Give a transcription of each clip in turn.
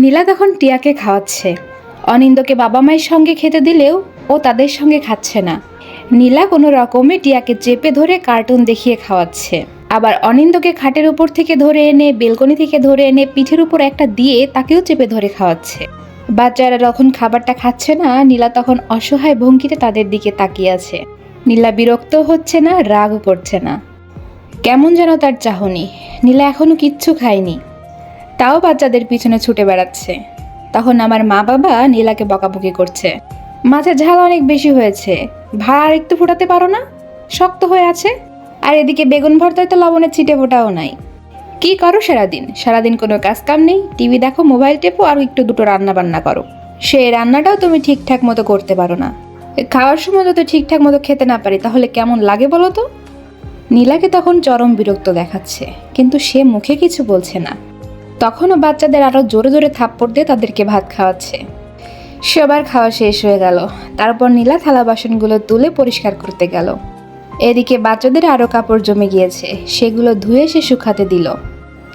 নীলা তখন টিয়াকে খাওয়াচ্ছে। অনিন্দকে বাবা মায়ের সঙ্গে খেতে দিলেও ও তাদের সঙ্গে খাচ্ছে না। নীলা কোনো রকমে টিয়াকে চেপে ধরে কার্টুন দেখিয়ে খাওয়াচ্ছে। আবার অনিন্দকে খাটের উপর থেকে ধরে এনে, বেলকনি থেকে ধরে এনে, পিঠের উপর একটা দিয়ে তাকেও চেপে ধরে খাওয়াচ্ছে। বাচ্চারা যখন খাবারটা খাচ্ছে না, নীলা তখন অসহায় ভঙ্গিতে তাদের দিকে তাকিয়ে আছে। নীলা বিরক্ত হচ্ছে না, রাগও করছে না। কেমন যেন তার চাহনি। নীলা এখনও কিচ্ছু খায়নি। তাও বাচ্চাদের পিছনে ছুটে বেড়াচ্ছে। তখন আমার মা বাবা নীলাকে বকাবকি করছে। মাছের ঝাল অনেক বেশি হয়েছে। ভাড়া আর একটু ফোটাতে পারো না? শক্ত হয়ে আছে। আর এদিকে বেগুন ভর্তায় তো লবণের ছিটে ফোটাও নাই। কি করো সারাদিন? সারাদিন কোনো কাজ কাম নেই। টিভি দেখো, মোবাইল টেপো, আর একটু দুটো রান্না বান্না করো। সেই রান্নাটাও তুমি ঠিকঠাক মতো করতে পারো না। খাওয়ার সময় যদি ঠিকঠাক মতো খেতে না পারি, তাহলে কেমন লাগে বলো তো? নীলাকে তখন চরম বিরক্ত দেখাচ্ছে। কিন্তু সে মুখে কিছু বলছে না। তখনও বাচ্চাদের আরও জোরে জোরে থাপ্পড় দিয়ে তাদেরকে ভাত খাওয়াচ্ছে। সবার খাওয়া শেষ হয়ে গেল। তারপর নীলা থালা বাসনগুলো তুলে পরিষ্কার করতে গেল। এদিকে বাচ্চাদের আরও কাপড় জমে গিয়েছে। সেগুলো ধুয়ে সে শুকাতে দিল।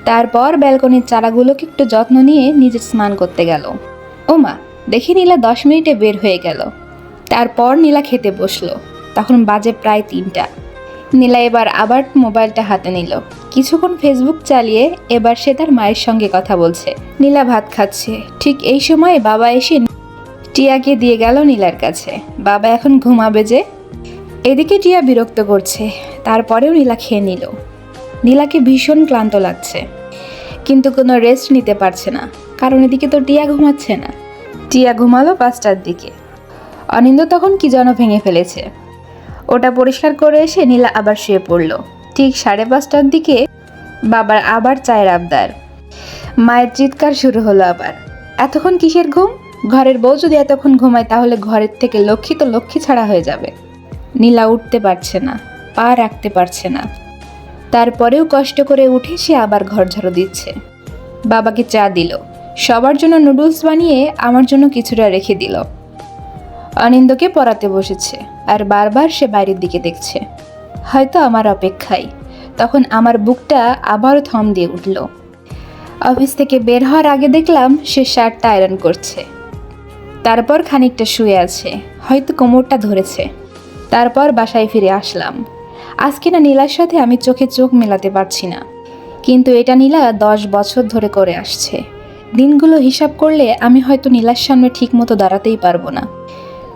তারপর ব্যালকনির চারাগুলোকে একটু যত্ন নিয়ে নিজের স্নান করতে গেল। ওমা, দেখি নীলা দশ মিনিটে বের হয়ে গেল। তারপর নীলা খেতে বসল। তখন বাজে প্রায় তিনটা। নীলা এবার আবার মোবাইলটা হাতে নিল। কিছুক্ষণ ফেসবুক চালিয়ে এবার সে তার মায়ের সঙ্গে কথা বলছে। নীলা ভাত খাচ্ছে। ঠিক এই সময় বাবা এসে টিয়াকে দিয়ে গেল নীলার কাছে। বাবা এখন ঘুমাবে যে? এদিকে টিয়া বিরক্ত করছে। তারপরেও নীলা খেয়ে নিল। নীলাকে ভীষণ ক্লান্ত লাগছে। কিন্তু কোনো রেস্ট নিতে পারছে না। কারণ এদিকে তো টিয়া ঘুমাচ্ছে না। টিয়া ঘুমালো পাঁচটার দিকে। অনিন্দ তখন কি যেন ভেঙে ফেলেছে। ওটা পরিষ্কার করে এসে নীলা আবার শুয়ে পড়ল। ঠিক সাড়ে পাঁচটার দিকে বাবার আবার চায়ের আবদার। মায়ের চিৎকার শুরু হলো আবার। এতক্ষণ কিসের ঘুম? ঘরের বউ যদি এতক্ষণ ঘুমায় তাহলে ঘরের থেকে লক্ষ্মী তো লক্ষ্মী ছাড়া হয়ে যাবে। নীলা উঠতে পারছে না, পা রাখতে পারছে না। তারপরেও কষ্ট করে উঠে সে আবার ঘর ঝাড়ু দিচ্ছে। বাবাকে চা দিল। সবার জন্য নুডলস বানিয়ে আমার জন্য কিছুটা রেখে দিল। অনিন্দকে পড়াতে বসেছে আর বারবার সে বাইরের দিকে দেখছে। হয়তো আমার অপেক্ষায়। তখন আমার বুকটা আবারও থম দিয়ে উঠল। অফিস থেকে বের হওয়ার আগে দেখলাম সে শার্টটা আয়রন করছে। তারপর খানিকটা শুয়ে আছে, হয়তো কোমরটা ধরেছে। তারপর বাসায় ফিরে আসলাম। আজকে না নীলার সাথে আমি চোখে চোখ মেলাতে পারছি না। কিন্তু এটা নীলা দশ বছর ধরে করে আসছে। দিনগুলো হিসাব করলে আমি হয়তো নীলার সামনে ঠিক মতো দাঁড়াতেই পারব না।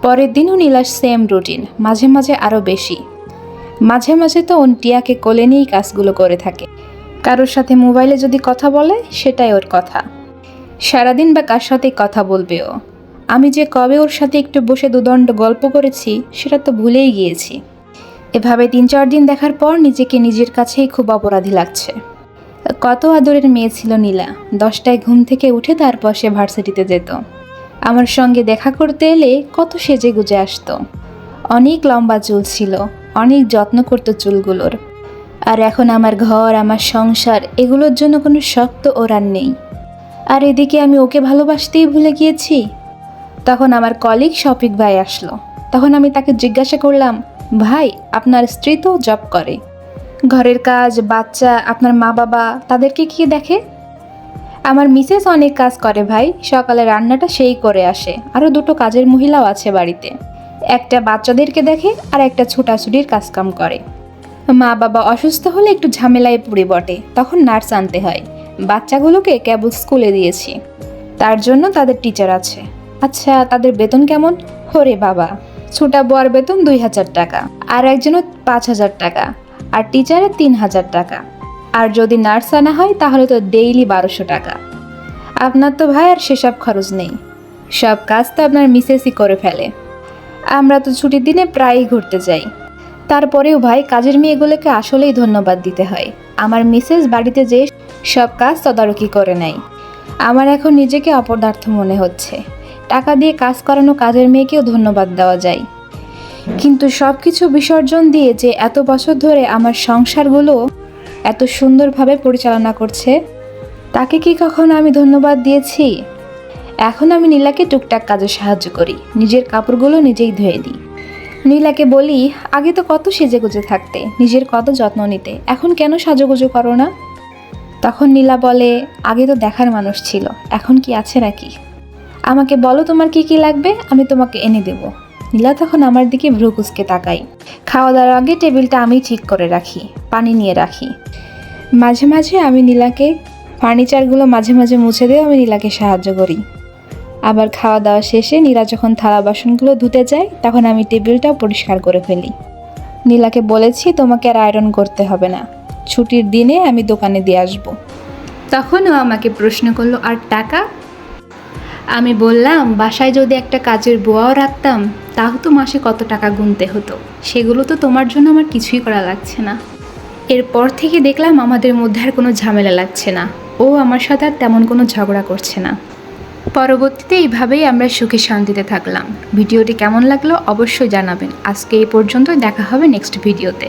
পরের দিনও নীলার সেম রুটিন, মাঝে মাঝে আরও বেশি। মাঝে মাঝে তো ওন টিয়াকে কোলে নিয়েই কাজগুলো করে থাকে। কারোর সাথে মোবাইলে যদি কথা বলে, সেটাই ওর কথা। সারাদিন বা কার সাথেই কথা বলবে ও? আমি যে কবে ওর সাথে একটু বসে দুদণ্ড গল্প করেছি, সেটা তো ভুলেই গিয়েছি। এভাবে তিন চার দিন দেখার পর নিজেকে নিজের কাছেই খুব অপরাধী লাগছে। কত আদরের মেয়ে ছিল নীলা। দশটায় ঘুম থেকে উঠে তারপর সে ভার্সিটিতে যেত। আমার সঙ্গে দেখা করতে এলে কত সেজে গুজে আসতো। অনেক লম্বা চুল ছিল, অনেক যত্ন করতো চুলগুলোর। আর এখন আমার ঘর, আমার সংসার, এগুলোর জন্য কোনো শক্ত ওরান নেই। আর এদিকে আমি ওকে ভালোবাসতেই ভুলে গিয়েছি। তখন আমার কলিগ শফিক ভাই আসলো। তখন আমি তাকে জিজ্ঞাসা করলাম, ভাই, আপনার স্ত্রী তো জব করে। ঘরের কাজ, বাচ্চা, আপনার মা বাবা তাদেরকে কি দেখে? আমার মিসেস অনেক কাজ করে ভাই, সকালে রান্নাটা সেই করে আসে। আরও দুটো কাজের মহিলাও আছে বাড়িতে। একটা বাচ্চাদেরকে দেখে আর একটা ছোটাছুটির কাজকাম করে। মা বাবা অসুস্থ হলে একটু ঝামেলায় পড়ে বটে, তখন নার্স আনতে হয়। বাচ্চাগুলোকে কেবল স্কুলে দিয়েছি। তার জন্য তাদের টিচার আছে। আচ্ছা তাদের বেতন কেমন? হরে বাবা ছোটা বউয়ার বেতন দুই হাজার টাকা। আর একজনের পাঁচ হাজার টাকা। আর টিচারের তিন হাজার টাকা। আর যদি নার্স আনা হয়, তাহলে তো ডেইলি বারোশো টাকা। আপনার তো ভাই আর সেসব খরচ নেই। সব কাজ তো আপনার মিসেসই করে ফেলে। আমরা তো ছুটির দিনে প্রায়ই ঘুরতে যাই। তারপরেও ভাই, কাজের মেয়েগুলোকে আসলেই ধন্যবাদ দিতে হয়। আমার মিসেস বাড়িতে যেয়ে সব কাজ তদারকি করে নেয়। আমার এখন নিজেকে অপদার্থ মনে হচ্ছে। টাকা দিয়ে কাজ করানো কাজের মেয়েকেও ধন্যবাদ দেওয়া যায়। কিন্তু সব কিছু বিসর্জন দিয়ে যে এত বছর ধরে আমার সংসারগুলো এত সুন্দরভাবে পরিচালনা করছে, তাকে কি কখনো আমি ধন্যবাদ দিয়েছি? এখন আমি নীলাকে টুকটাক কাজে সাহায্য করি, নিজের কাপড়গুলো নিজেই ধুয়ে দিই। নীলাকে বলি, আগে তো কত সেজে গুজে থাকতে, নিজের কত যত্ন নিতে, এখন কেন সাজুগুজু করো না? তখন নীলা বলে, আগে তো দেখার মানুষ ছিল, এখন কি আছে নাকি? আমাকে বলো তোমার কি কি লাগবে, আমি তোমাকে এনে দেব। নীলা তখন আমার দিকে ভ্রু কুচকে তাকাই খাওয়া দাওয়ার আগে টেবিলটা আমি ঠিক করে রাখি, পানি নিয়ে রাখি। মাঝে মাঝে আমি নীলাকে, ফার্নিচারগুলো মাঝে মাঝে মুছে দিয়ে আমি নীলাকে সাহায্য করি। আবার খাওয়া দাওয়া শেষে নীলা যখন থালা বাসনগুলো ধুতে যায়, তখন আমি টেবিলটাও পরিষ্কার করে ফেলি। নীলাকে বলেছি, তোমাকে আর আয়রন করতে হবে না। ছুটির দিনে আমি দোকানে দিয়ে আসব। তখনও আমাকে প্রশ্ন করল, আর টাকা? আমি বললাম, বাসায় যদি একটা কাজের বোয়াও রাখতাম তাও তো মাসে কত টাকা গুনতে হতো? সেগুলো তো তোমার জন্য আমার কিছুই করা লাগছে না। এরপর থেকে দেখলাম আমাদের মধ্যে আর কোনো ঝামেলা লাগছে না। ও আমার সাথে আর তেমন কোনো ঝগড়া করছে না। পরবর্তীতে এইভাবেই আমরা সুখে শান্তিতে থাকলাম। ভিডিওটি কেমন লাগল অবশ্যই জানাবেন। আজকে এই পর্যন্তই দেখা হবে নেক্সট ভিডিওতে